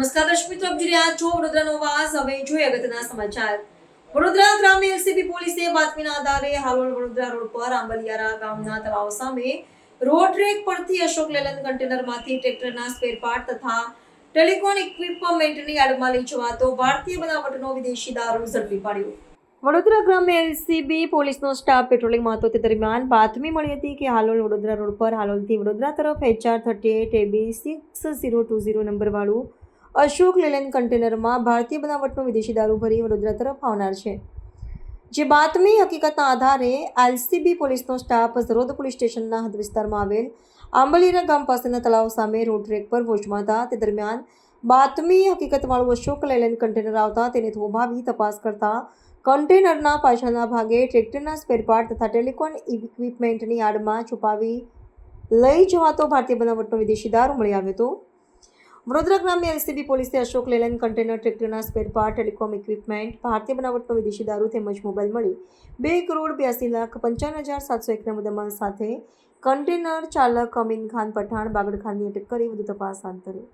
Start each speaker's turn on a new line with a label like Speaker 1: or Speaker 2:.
Speaker 1: દર્શક મિત્રો, આપ જોઈ રહ્યા છો વડોદરાનો વાસ હવે જોઈએ અગત્યના સમાચાર. વડોદરા ગ્રામ્ય એલસીબી પોલીસે બાતમીના આધારે હાલોલ વડોદરા રોડ પર આંબલિયારા ગામના તળાવ સામે રોડ ટ્રેક પરથી અશોક લેલન કન્ટેનરમાંથી ટ્રેક્ટરના સ્પેર પાર્ટ તથા ટેલિકોન ઇક્વિપમેન્ટની આડમાં લઈ જવાતો ભારતીય બનાવટનો વિદેશી દારૂ ઝડપી પાડ્યો. વડોદરા ગ્રામ્ય એલસીબી પોલીસનો સ્ટાફ પેટ્રોલિંગમાં હતો તે દરમિયાન બાતમી મળી હતી કે હાલોલ વડોદરા રોડ પર હાલોલથી વડોદરા તરફ HR thirty eight AB six zero two zero નંબરવાળું Ashok Layland કન્ટેનરમાં ભારતીય બનાવટનો વિદેશી દારૂ ભરી વડોદરા તરફ આવનાર છે. જે બાતમી હકીકતના આધારે એલસીબી પોલીસનો સ્ટાફ ઝરોદ પોલીસ સ્ટેશનના હદ વિસ્તારમાં આવેલ આંબલીરા ગામ પાસેના તળાવ સામે રોડ ટ્રેક પર પહોંચમાં હતા. તે દરમિયાન બાતમી હકીકતવાળું અશોક લેલેન્ડ કન્ટેનર આવતા તેને થોભાવી તપાસ કરતા કન્ટેનરના પાછળના ભાગે ટ્રેક્ટરના સ્પેરપાર્ટ તથા ટેલિકોન ઇક્વિપમેન્ટની આડમાં છુપાવી લઈ જવાતો ભારતીય બનાવટનો વિદેશી દારૂ મળી આવ્યો હતો. વડોદરા ગ્રામ્ય એલસીબી પોલીસે અશોક લેલેન્ડ કન્ટેનર ટ્રેક્ટરના સ્પેર પાર્ટ ટેલિકોમ ઇક્વિપમેન્ટ ભારતીય બનાવટનો વિદેશી દારૂ તેમજ મોબાઈલ મળી. બે કરોડ બ્યાસી લાખ પંચાવન હજાર સાતસો એકના મુદ્દામાલ સાથે કન્ટેનર ચાલક અમીન ખાન પઠાણ, બાગડ ખાનની અટક કરી. વધુ તપાસ હાથ ધરી